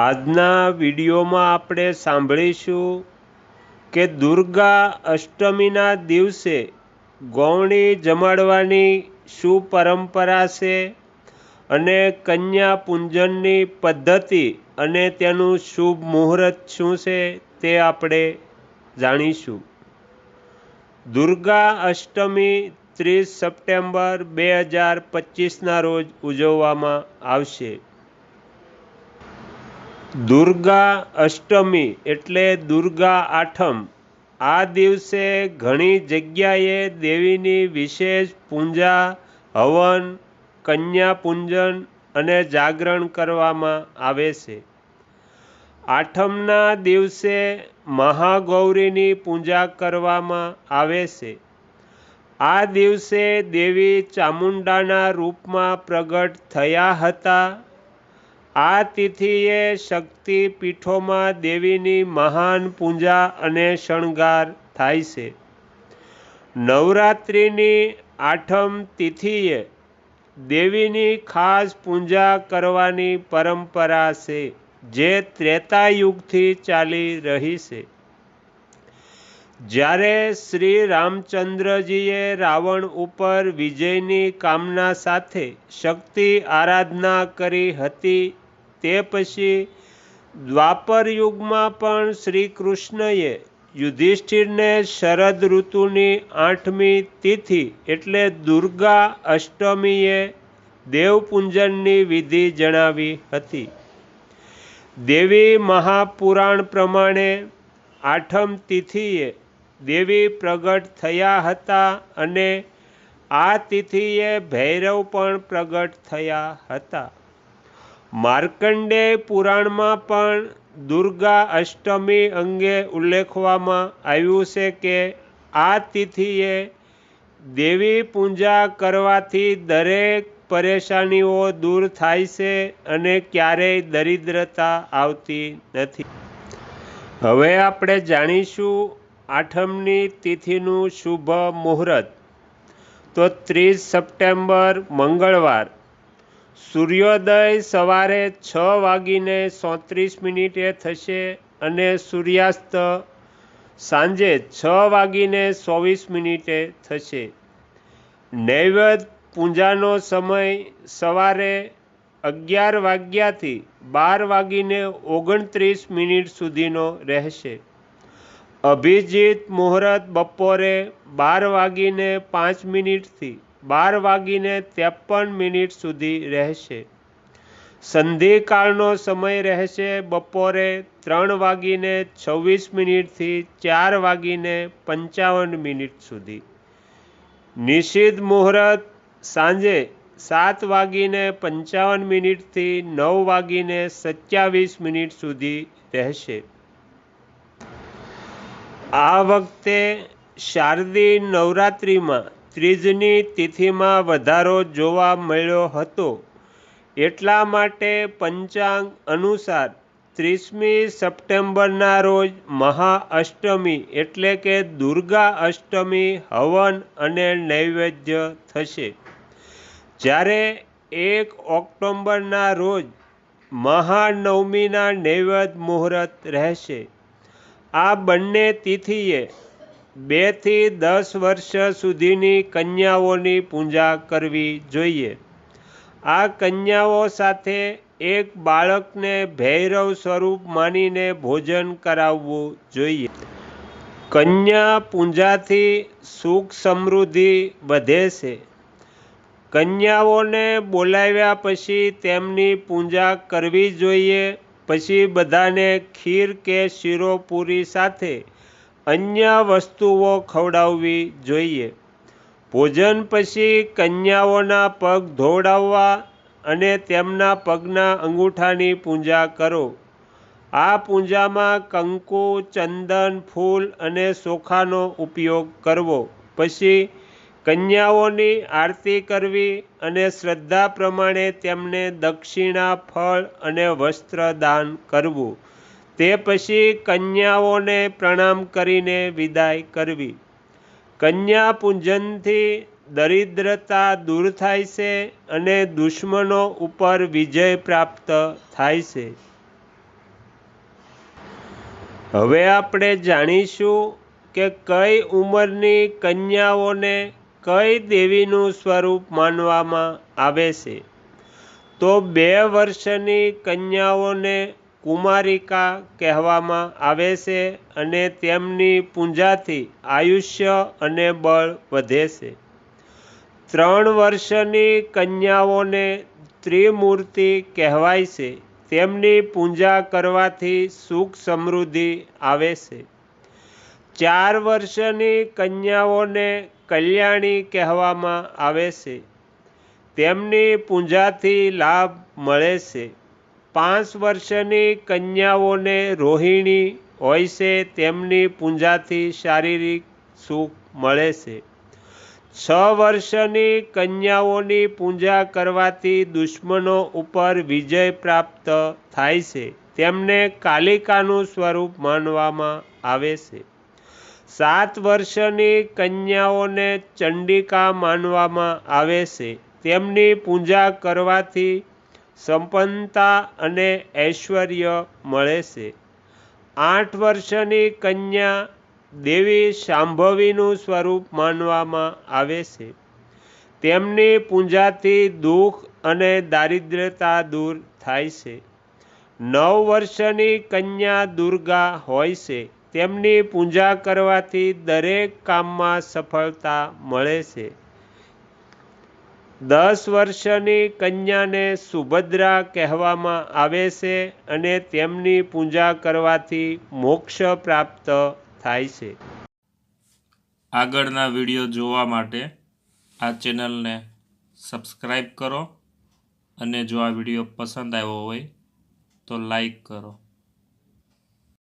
આજના વિડીયોમાં આપણે સાંભળીશું કે દુર્ગા અષ્ટમીના દિવસે ગૌણી જમાડવાની શું પરંપરા છે અને કન્યા પૂંજનની પદ્ધતિ અને તેનું શુભ મુહૂર્ત શું છે તે આપણે જાણીશું. દુર્ગા અષ્ટમી ત્રીસ સપ્ટેમ્બર બે હજાર પચીસના રોજ ઉજવવામાં આવશે. દુર્ગા અષ્ટમી એટલે દુર્ગા આઠમ. આ દિવસે ઘણી જગ્યાએ દેવીની વિશેષ પૂજા, હવન કન્યા પૂજન અને જાગરણ કરવામાં આવે છે. આઠમના દિવસે મહાગૌરીની પૂજા કરવામાં આવે છે. આ દિવસે દેવી ચામુંડાના રૂપમાં પ્રગટ થયા હતા. આ તિથિએ શક્તિ પીઠોમાં દેવીની મહાન પૂજા અને શણગાર થાય છે. નવરાત્રિની આઠમ તિથિએ દેવીની ખાસ પૂજા કરવાની પરંપરા છે, જે ત્રેતાયુગથી ચાલી રહી છે. જ્યારે શ્રી રામચંદ્રજીએ રાવણ ઉપર વિજયની કામના સાથે શક્તિ આરાધના કરી હતી તે પછી દ્વાપર યુગમાં પણ શ્રી કૃષ્ણએ યુધિષ્ઠિરને શરદ ઋતુની આઠમી તિથિ એટલે દુર્ગા અષ્ટમીએ દેવપૂજનની વિધિ જણાવી હતી. દેવી મહાપુરાણ પ્રમાણે આઠમ તિથિએ દેવી પ્રગટ થયા હતા અને આ તિથિએ ભૈરવ પણ પ્રગટ થયા હતા. માર્કંડેય પુરાણમાં પણ દુર્ગા અષ્ટમી અંગે ઉલ્લેખવામાં આવ્યું છે કે આ તિથિએ દેવી પૂજા કરવાથી દરેક પરેશાનીઓ દૂર થાય છે અને ક્યારેય દરિદ્રતા આવતી નથી. હવે આપણે જાણીશું આઠમની તિથિનું શુભ મુહૂર્ત. તો ત્રીસ સપ્ટેમ્બર મંગળવાર સૂર્યોદય સવારે છ વાગીને સોત્રીસ મિનિટે થશે અને સૂર્યાસ્ત સાંજે છ વાગીને ચોવીસ મિનિટે થશે. નૈવેદ પૂજાનો સમય સવારે અગિયાર વાગ્યાથી બાર વાગીને ઓગણત્રીસ મિનિટ સુધીનો રહેશે. અભિજીત મુહૂર્ત બપોરે બાર વાગીને પાંચ મિનિટથી બાર વાગીને ત્રેપન મિનિટ સુધી રહેશે. સંધિકાળનો સમય રહેશે બપોરે ત્રણ વાગીને છવ્વીસ મિનિટથી ચાર વાગીને પંચાવન મિનિટ સુધી. નિષિદ્ધ મુહૂર્ત સાંજે સાત વાગીને પંચાવન મિનિટથી નવ વાગીને સત્યાવીસ મિનિટ સુધી રહેશે. આ વખતે શારદી નવરાત્રિમાં ત્રીજની તિથિમાં વધારો જોવા મળ્યો હતો. એટલા માટે પંચાંગ અનુસાર ત્રીસમી સપ્ટેમ્બરના રોજ મહાઅષ્ટમી એટલે કે દુર્ગા અષ્ટમી હવન અને નૈવેદ્ય થશે. જ્યારે એક ઓક્ટોબરના રોજ મહાનવમીના નૈવેદ્ય મુહૂર્ત રહેશે. આ બંને તિથિએ બેથી દસ વર્ષ સુધીની કન્યાઓની પૂજા કરવી જોઈએ. આ કન્યાઓ સાથે એક બાળકને ભૈરવ સ્વરૂપ માનીને ભોજન કરાવવું જોઈએ. કન્યા પૂજાથી સુખ સમૃદ્ધિ વધે છે. કન્યાઓને બોલાવ્યા પછી તેમની પૂજા કરવી જોઈએ. પછી બધાને ખીર કે શીરો પૂરી સાથે અન્ય વસ્તુઓ ખવડાવવી જોઈએ. ભોજન પછી કન્યાઓના પગ ધોવડાવવા અને તેમના પગના અંગૂઠાની પૂજા કરો. આ પૂજામાં કંકુ, ચંદન, ફૂલ અને ચોખાનો ઉપયોગ કરવો. પછી કન્યાઓની આરતી કરવી અને શ્રદ્ધા પ્રમાણે તેમને દક્ષિણા, ફળ અને વસ્ત્ર દાન કરવું. તે પછી કન્યાઓને પ્રણામ કરીને વિદાય કરવી. કન્યા પૂજનથી દરિદ્રતા દૂર થાય છે અને દુશ્મનો ઉપર વિજય પ્રાપ્ત થાય છે. હવે આપણે જાણીશું કે કઈ ઉંમરની કન્યાઓને કઈ દેવીનું સ્વરૂપ માનવામાં આવે છે. તો બે વર્ષની કન્યાઓને કુમારિકા કહેવામાં આવે છે અને તેમની પૂજાથી આયુષ્ય અને બળ વધે છે. ત્રણ વર્ષની કન્યાઓને ત્રિમૂર્તિ કહેવાય છે. તેમની પૂજા કરવાથી સુખ સમૃદ્ધિ આવે છે. ચાર વર્ષની કન્યાઓને કલ્યાણી કહેવામાં આવે છે. તેમની પૂજાથી લાભ મળે છે. પાંચ વર્ષની કન્યાઓને રોહિણી હોય છે, તેમની પૂજાથી શારીરિક સુખ મળે છે. છ વર્ષની કન્યાઓની પૂજા કરવાથી દુશ્મનો ઉપર વિજય પ્રાપ્ત થાય છે. તેમને કાલિકાનું સ્વરૂપ માનવામાં આવે છે. સાત વર્ષની કન્યાઓને ચંડિકા માનવામાં આવે છે. તેમની પૂજા કરવાથી સંપન્નતા અને ઐશ્વર્ય મળે છે. આઠ વર્ષની કન્યા દેવી શાંભવીનું સ્વરૂપ માનવામાં આવે છે. તેમની પૂજાથી દુઃખ અને દારિદ્ર્યતા દૂર થાય છે. નવ વર્ષની કન્યા દુર્ગા હોય છે. તેમની પૂજા કરવાથી દરેક કામમાં સફળતા મળે છે. દસ વર્ષની કન્યાને સુભદ્રા કહેવામાં આવે છે અને તેમની પૂજા કરવાથી મોક્ષ પ્રાપ્ત થાય છે. આગળના વીડિયો જોવા માટે આ ચેનલને સબસ્ક્રાઈબ કરો અને જો આ વીડિયો પસંદ આવ્યો હોય તો લાઈક કરો.